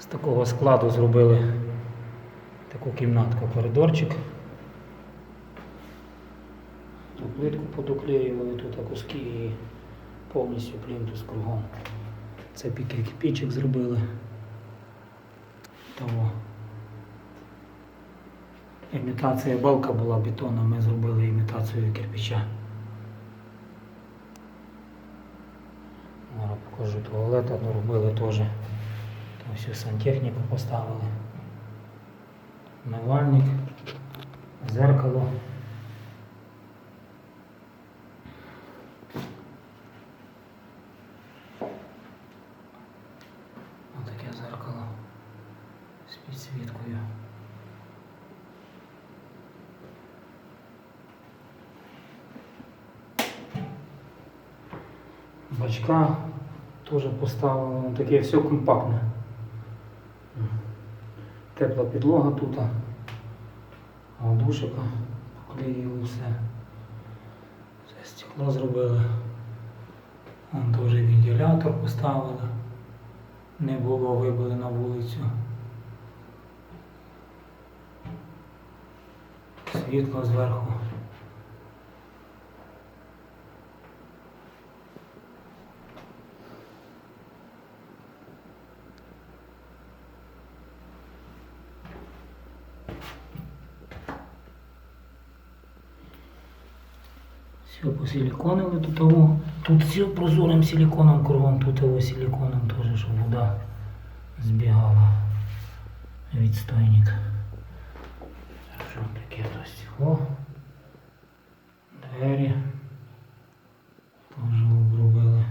З такого складу зробили таку кімнатку, коридорчик. Плитку подоклеювали, тут куски і повністю плінтус кругом. Це кирпичик зробили. Того. Імітація балка була бетону, ми зробили імітацію кирпича. Покажу туалет, робили теж. Всю сантехніку поставили. Мивальник, зеркало. Отаке зеркало з підсвіткою. Бачка теж поставили, таке все компактне. Тепла підлога тут, а поклеїли все. Це стекло зробили. Вон теж вентилятор поставили. Не було, вибили на вулицю. Світло зверху. Все посиликонили тут того. Тут все прозорим силиконом кругом, тут его силиконом тоже, щоб вода збігала. Відстойник. Що таке то стекло. Двері. Теж обробили.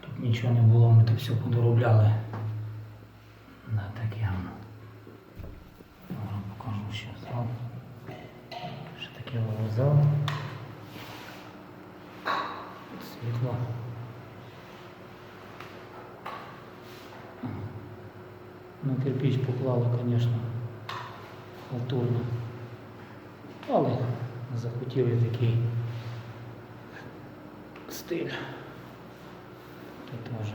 Тут нічого не було, ми тут все подоробляли. На таке. воно. Зараз покажу ще зал. Ще зал. Світло. На кирпич поклали, звісно, халтурно. Але захотіли такий стиль. Тут теж.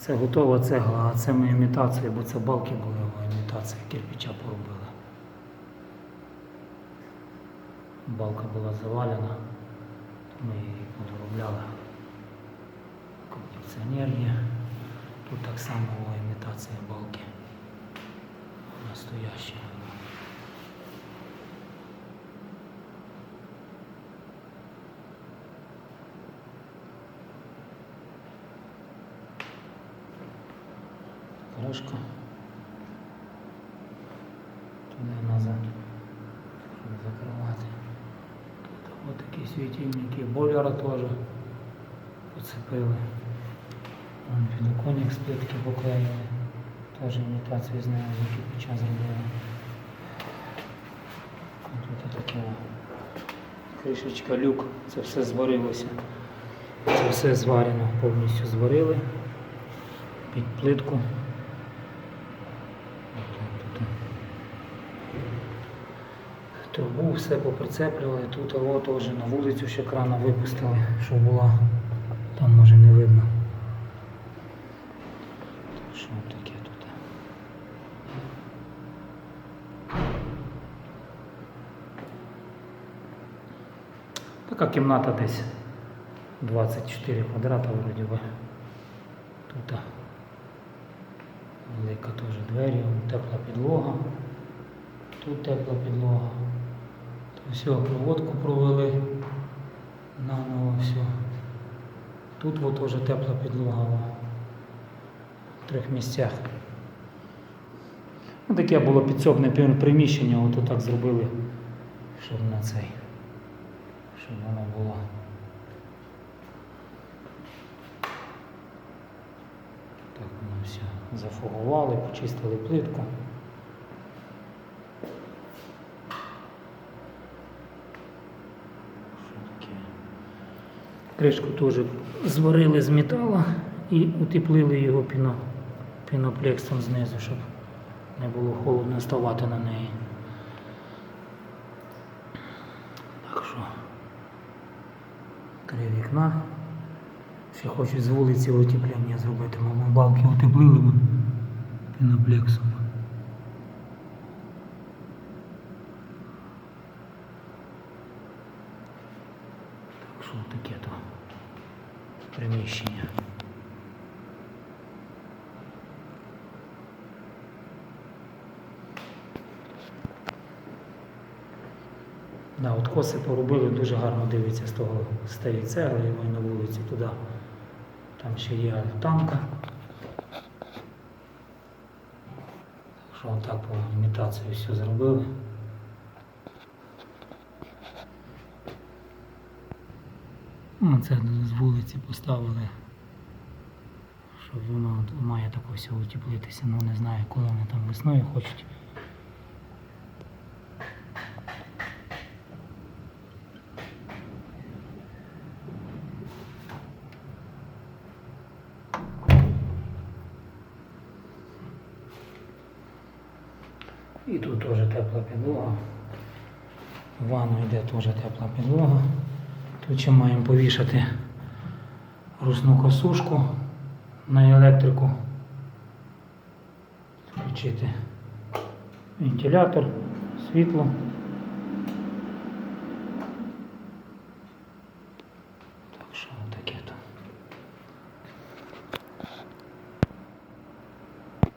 Це готова цегла, а це ми імітація, бо це балки були, а імітація кирпича поробили. Балка була завалена, ми її подоробляли. Кондиціонер є. Тут так само імітація балки. Настояща. Кришка. Туди назад. Закривати. Ось такі світильники. Бойлера теж поцепили. Вон Підоконник з плитки поклеїли. Теж імітацію з нею з кирпича зробили. Тут таке кришечка, люк. Це все зварилося. Це все зварено, повністю зварили під плитку. Отак тут. Трубу все поприцеплювали, тут того теж на вулицю ще крана випустили, що була, там може не видно. Що таке тут. Така кімната десь 24 квадрата вроді би. Тут велика теж двері, тепла підлога. Тут тепла підлога. Все, проводку провели. Наново все. Тут вот теж тепла підлога в трьох місцях. Ну, таке було підсобне приміщення, от так зробили, щоб на цей, щоб воно було. Так воно все зафугували, почистили плитку. Кришку теж зварили з металу і утеплили його піно, піноплексом знизу, щоб не було холодно ставати на неї. Так що Три вікна. Ще хочуть з вулиці утеплення зробити. Мама балки утеплили ми піноплексом. Так що таке то приміщення. Да, от коси поробили, дуже гарно дивиться з того з тієї цегли і на вулиці туди. Там ще є альтанка. Так що отак по імітації все зробили. Ну, Це з вулиці поставили, щоб воно має так все утеплитися. Ну не знаю, коли вони там весною хочуть. І тут теж тепла підлога. В ванну йде теж тепла підлога. Тут маємо повішати русну косушку на електрику. Включити вентилятор, світло.